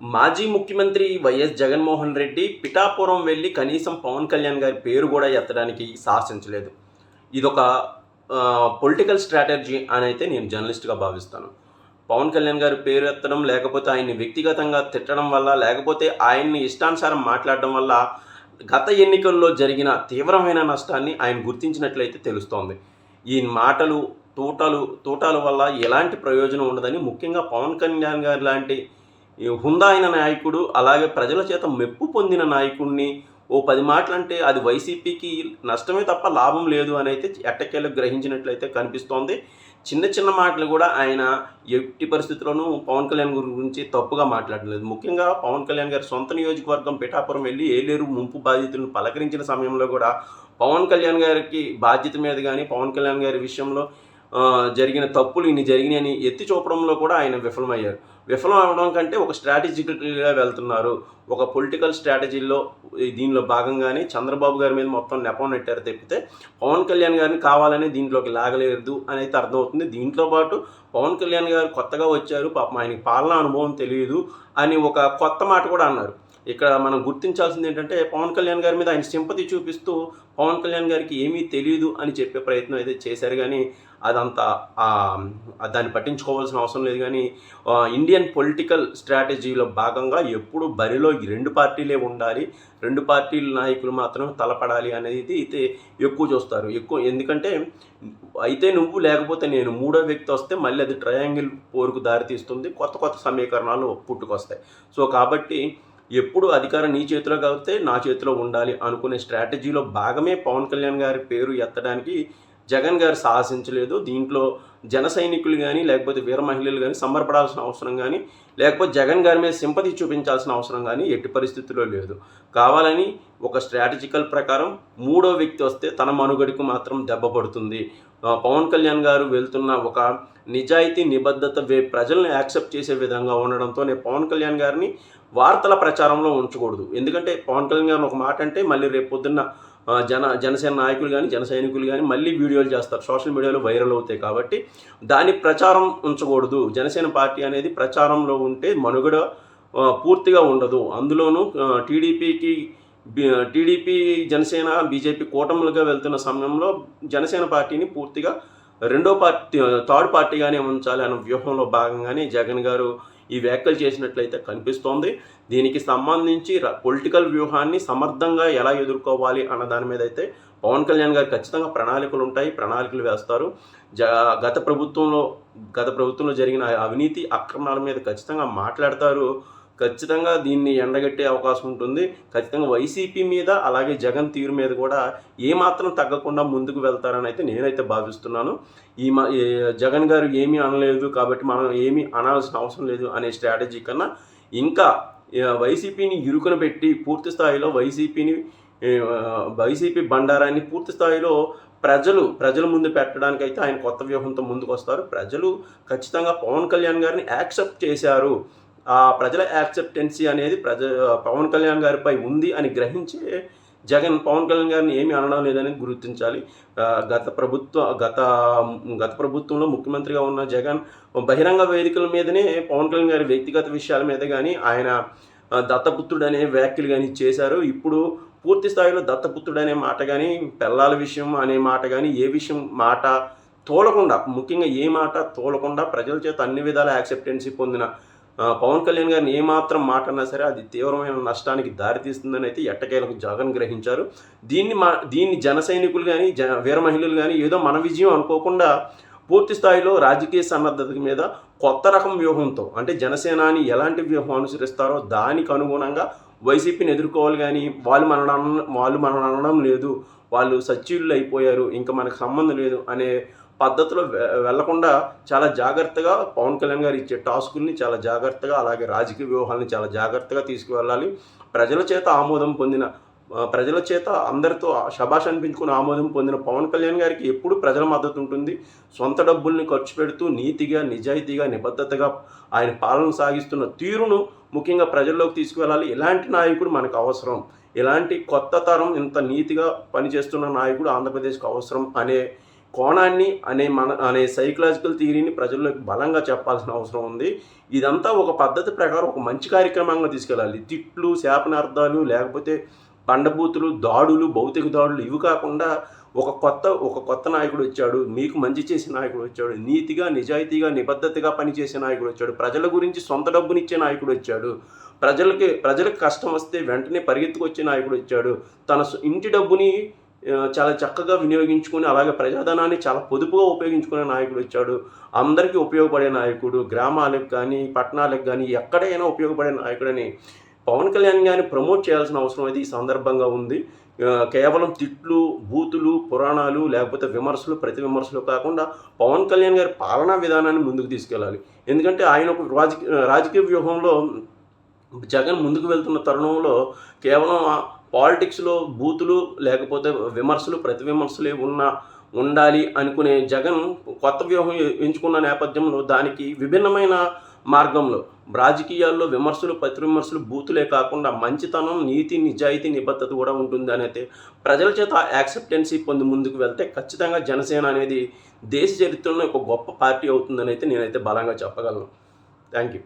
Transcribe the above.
మాజీ ముఖ్యమంత్రి వైఎస్ జగన్మోహన్ రెడ్డి పిఠాపురం వెళ్ళి కనీసం పవన్ కళ్యాణ్ గారి పేరు కూడా ఎత్తడానికి సాహసించలేదు. ఇదొక పొలిటికల్ స్ట్రాటజీ అని అయితే నేను జర్నలిస్ట్గా భావిస్తాను. పవన్ కళ్యాణ్ గారి పేరు ఎత్తడం లేకపోతే ఆయన్ని వ్యక్తిగతంగా తిట్టడం వల్ల లేకపోతే ఆయన్ని ఇష్టానుసారం మాట్లాడడం వల్ల గత ఎన్నికల్లో జరిగిన తీవ్రమైన నష్టాన్ని ఆయన గుర్తించినట్లయితే తెలుస్తోంది. ఈ మాటలు తూటాలు తూటాల వల్ల ఎలాంటి ప్రయోజనం ఉండదని ముఖ్యంగా పవన్ కళ్యాణ్ గారి లాంటి హుందా అయిన నాయకుడు అలాగే ప్రజల చేత మెప్పు పొందిన నాయకుడిని ఓ పది మాటలంటే అది వైసీపీకి నష్టమే తప్ప లాభం లేదు అని అయితే ఎట్టకేలకు గ్రహించినట్లయితే కనిపిస్తోంది. చిన్న చిన్న మాటలు కూడా ఆయన ఎట్టి పరిస్థితుల్లోనూ పవన్ కళ్యాణ్ గురించి తప్పుగా మాట్లాడలేదు. ముఖ్యంగా పవన్ కళ్యాణ్ గారి సొంత నియోజకవర్గం పిఠాపురం వెళ్ళి ఏలేరు ముంపు బాధితులను పలకరించిన సమయంలో కూడా పవన్ కళ్యాణ్ గారికి బాధ్యత మీద కానీ పవన్ కళ్యాణ్ గారి విషయంలో జరిగిన తప్పులు ఇన్ని జరిగినాయని ఎత్తి చూపడంలో కూడా ఆయన విఫలమయ్యారు. విఫలం అవడం కంటే ఒక స్ట్రాటజికల్గా వెళ్తున్నారు. ఒక పొలిటికల్ స్ట్రాటజీలో దీనిలో భాగంగానే చంద్రబాబు గారి మీద మొత్తం నెపం నెట్టారు తప్పితే పవన్ కళ్యాణ్ గారిని కావాలని దీంట్లోకి లాగలేదు అని అయితే అర్థమవుతుంది. దీంట్లో పాటు పవన్ కళ్యాణ్ గారు కొత్తగా వచ్చారు. పాపం ఆయనకి పాలన అనుభవం తెలియదు అని ఒక కొత్త మాట కూడా అన్నారు. ఇక్కడ మనం గుర్తించాల్సింది ఏంటంటే పవన్ కళ్యాణ్ గారి మీద ఆయన సింపతి చూపిస్తూ పవన్ కళ్యాణ్ గారికి ఏమీ తెలియదు అని చెప్పే ప్రయత్నం అయితే చేశారు. కానీ అదంతా దాన్ని పట్టించుకోవాల్సిన అవసరం లేదు. కానీ ఇండియన్ పొలిటికల్ స్ట్రాటజీలో భాగంగా ఎప్పుడు బరిలో ఈ రెండు పార్టీలే ఉండాలి. రెండు పార్టీల నాయకులు మాత్రం తలపడాలి అనేది అయితే ఎక్కువ చూస్తారు. ఎక్కువ ఎందుకంటే అయితే నువ్వు లేకపోతే నేను మూడో వ్యక్తి వస్తే మళ్ళీ అది ట్రయాంగిల్ పోరుకు దారితీస్తుంది. కొత్త కొత్త సమీకరణాలు పుట్టుకొస్తాయి. సో కాబట్టి ఎప్పుడు అధికారం నీ చేతిలో కాబట్టి నా చేతిలో ఉండాలి అనుకునే స్ట్రాటజీలో భాగమే పవన్ కళ్యాణ్ గారి పేరు ఎత్తడానికి జగన్ గారు సాహసించలేదు. దీంట్లో జన సైనికులు కానీ లేకపోతే వీర మహిళలు కానీ సంబరపడాల్సిన అవసరం కానీ లేకపోతే జగన్ గారి మీద సింపతి చూపించాల్సిన అవసరం కానీ ఎట్టి పరిస్థితుల్లో లేదు. కావాలని ఒక స్ట్రాటజికల్ ప్రకారం మూడో వ్యక్తి వస్తే తన మనుగడికి మాత్రం దెబ్బ పడుతుంది. పవన్ కళ్యాణ్ గారు వెళ్తున్న ఒక నిజాయితీ నిబద్ధత వే ప్రజల్ని యాక్సెప్ట్ చేసే విధంగా ఉండడంతో నేను పవన్ కళ్యాణ్ గారిని వార్తల ప్రచారంలో ఉంచకూడదు. ఎందుకంటే పవన్ కళ్యాణ్ గారు ఒక మాట అంటే మళ్ళీ రేపు పొద్దున్న జన జనసేన నాయకులు కానీ జన సైనికులు కానీ మళ్ళీ వీడియోలు చేస్తారు. సోషల్ మీడియాలో వైరల్ అవుతాయి కాబట్టి దాని ప్రచారం ఉంచకూడదు. జనసేన పార్టీ అనేది ప్రచారంలో ఉంటే మనుగడ పూర్తిగా ఉండదు. అందులోనూ టీడీపీకి టీడీపీ జనసేన బీజేపీ కూటములుగా వెళ్తున్న సమయంలో జనసేన పార్టీని పూర్తిగా రెండో పార్టీ థర్డ్ పార్టీగానే ఉంచాలి అన్న వ్యూహంలో భాగంగానే జగన్ గారు ఈ వ్యాఖ్యలు చేసినట్లయితే కనిపిస్తోంది. దీనికి సంబంధించి పొలిటికల్ వ్యూహాన్ని సమర్థంగా ఎలా ఎదుర్కోవాలి అన్న దాని మీద అయితే పవన్ కళ్యాణ్ గారు ఖచ్చితంగా ప్రణాళికలు ఉంటాయి ప్రణాళికలు వేస్తారు. జ గత ప్రభుత్వంలో గత ప్రభుత్వంలో జరిగిన అవినీతి అక్రమాల మీద ఖచ్చితంగా మాట్లాడతారు. ఖచ్చితంగా దీన్ని ఎండగట్టే అవకాశం ఉంటుంది. ఖచ్చితంగా వైసీపీ మీద అలాగే జగన్ తీరు మీద కూడా ఏమాత్రం తగ్గకుండా ముందుకు వెళ్తారని అయితే నేనైతే భావిస్తున్నాను. ఈ మా జగన్ గారు ఏమీ అనలేదు కాబట్టి మనం ఏమీ అనాల్సిన అవసరం లేదు అనే స్ట్రాటజీ కన్నా ఇంకా వైసీపీని ఇరుకున పెట్టి పూర్తి స్థాయిలో వైసీపీని వైసీపీ బండారాన్ని పూర్తి స్థాయిలో ప్రజలు ప్రజల ముందు పెట్టడానికి అయితే ఆయన కొత్త వ్యూహంతో ముందుకు వస్తారు ప్రజలు ఖచ్చితంగా పవన్ కళ్యాణ్ గారిని యాక్సెప్ట్ చేశారు. ప్రజల యాక్సెప్టెన్సీ అనేది ప్రజ పవన్ కళ్యాణ్ గారిపై ఉంది అని గ్రహించే జగన్ పవన్ కళ్యాణ్ గారిని ఏమీ అనడం లేదని గుర్తించాలి. గత ప్రభుత్వ గత గత ప్రభుత్వంలో ముఖ్యమంత్రిగా ఉన్న జగన్ బహిరంగ వేదికల మీదనే పవన్ కళ్యాణ్ గారి వ్యక్తిగత విషయాల మీద కానీ ఆయన దత్తపుత్రుడు అనే వ్యాఖ్యలు కానీ చేశారు. ఇప్పుడు పూర్తి స్థాయిలో దత్తపుత్రుడు అనే మాట కానీ పిల్లల విషయం అనే మాట కానీ ఏ విషయం మాట తోలకుండా ముఖ్యంగా ఏ మాట తోలకుండా ప్రజల చేత అన్ని విధాల యాక్సెప్టెన్సీ పొందిన పవన్ కళ్యాణ్ గారిని ఏమాత్రం మాట అన్నా సరే అది తీవ్రమైన నష్టానికి దారితీస్తుందని అయితే ఎట్టకేలకు జగన్ గ్రహించారు. దీన్ని మా దీన్ని జన సైనికులు కానీ జ వీర మహిళలు కానీ ఏదో మన విజయం అనుకోకుండా పూర్తి స్థాయిలో రాజకీయ సన్నద్ధత మీద కొత్త రకం వ్యూహంతో అంటే జనసేనాని ఎలాంటి వ్యూహం అనుసరిస్తారో దానికి అనుగుణంగా వైసీపీని ఎదుర్కోవాలి కానీ వాళ్ళు మన వాళ్ళు మనం అనడం లేదు వాళ్ళు సచివులు అయిపోయారు ఇంకా మనకు సంబంధం లేదు అనే పద్ధతిలో వె- వెళ్ళకుండా చాలా జాగ్రత్తగా పవన్ కళ్యాణ్ గారు ఇచ్చే టాస్కుల్ని చాలా జాగ్రత్తగా అలాగే రాజకీయ వ్యూహాలని చాలా జాగ్రత్తగా తీసుకువెళ్ళాలి. ప్రజల చేత ఆమోదం పొందిన ప్రజల చేత అందరితో శభాష్ అనిపించుకుని ఆమోదం పొందిన పవన్ కళ్యాణ్ గారికి ఎప్పుడు ప్రజల మద్దతు ఉంటుంది. సొంత డబ్బుల్ని ఖర్చు పెడుతూ నీతిగా నిజాయితీగా నిబద్ధతగా ఆయన పాలన సాగిస్తున్న తీరును ముఖ్యంగా ప్రజల్లోకి తీసుకువెళ్ళాలి. ఇలాంటి నాయకుడు మనకు అవసరం. ఇలాంటి కొత్త తరం ఇంత నీతిగా పనిచేస్తున్న నాయకుడు ఆంధ్రప్రదేశ్కు అవసరం అనే కోణాన్ని అనే మన అనే సైకలాజికల్ థియరీని ప్రజల్లోకి బలంగా చెప్పాల్సిన అవసరం ఉంది. ఇదంతా ఒక పద్ధతి ప్రకారం ఒక మంచి కార్యక్రమంగా తీసుకెళ్ళాలి. తిట్లు శాపనార్థాలు లేకపోతే బండబూతులు దాడులు భౌతిక దాడులు ఇవి కాకుండా ఒక కొత్త ఒక కొత్త నాయకుడు వచ్చాడు మీకు మంచి చేసే నాయకుడు వచ్చాడు నీతిగా నిజాయితీగా నిబద్ధతగా పనిచేసే నాయకుడు వచ్చాడు ప్రజల గురించి సొంత డబ్బునిచ్చే నాయకుడు వచ్చాడు ప్రజలకి ప్రజలకు కష్టం వస్తే వెంటనే పరిగెత్తుకొచ్చే నాయకుడు వచ్చాడు తన ఇంటి డబ్బుని చాలా చక్కగా వినియోగించుకుని అలాగే ప్రజాధనాన్ని చాలా పొదుపుగా ఉపయోగించుకునే నాయకుడు వచ్చాడు. అందరికీ ఉపయోగపడే నాయకుడు గ్రామాలకు కానీ పట్టణాలకు కానీ ఎక్కడైనా ఉపయోగపడే నాయకుడని పవన్ కళ్యాణ్ గారిని ప్రమోట్ చేయాల్సిన అవసరం అయితే ఈ సందర్భంగా ఉంది. కేవలం తిట్లు బూతులు పురాణాలు లేకపోతే విమర్శలు ప్రతి విమర్శలు కాకుండా పవన్ కళ్యాణ్ గారి పాలనా విధానాన్ని ముందుకు తీసుకెళ్ళాలి. ఎందుకంటే ఆయన ఒక రాజకీయ రాజకీయ వ్యూహంలో జగన్ ముందుకు వెళ్తున్న తరుణంలో కేవలం పాలిటిక్స్లో బూతులు లేకపోతే విమర్శలు ప్రతి విమర్శలే ఉన్న ఉండాలి అనుకునే జగన్ కొత్త వ్యూహం ఎంచుకున్న నేపథ్యంలో దానికి విభిన్నమైన మార్గంలో రాజకీయాల్లో విమర్శలు ప్రతి విమర్శలు బూతులే కాకుండా మంచితనం నీతి నిజాయితీ నిబద్ధత కూడా ఉంటుంది అనేది. ప్రజల చేత యాక్సెప్టెన్సీ పొంది ముందుకు వెళ్తే ఖచ్చితంగా జనసేన అనేది దేశ చరిత్రలో ఒక గొప్ప పార్టీ అవుతుందని అయితే నేనైతే బలంగా చెప్పగలను. Thank you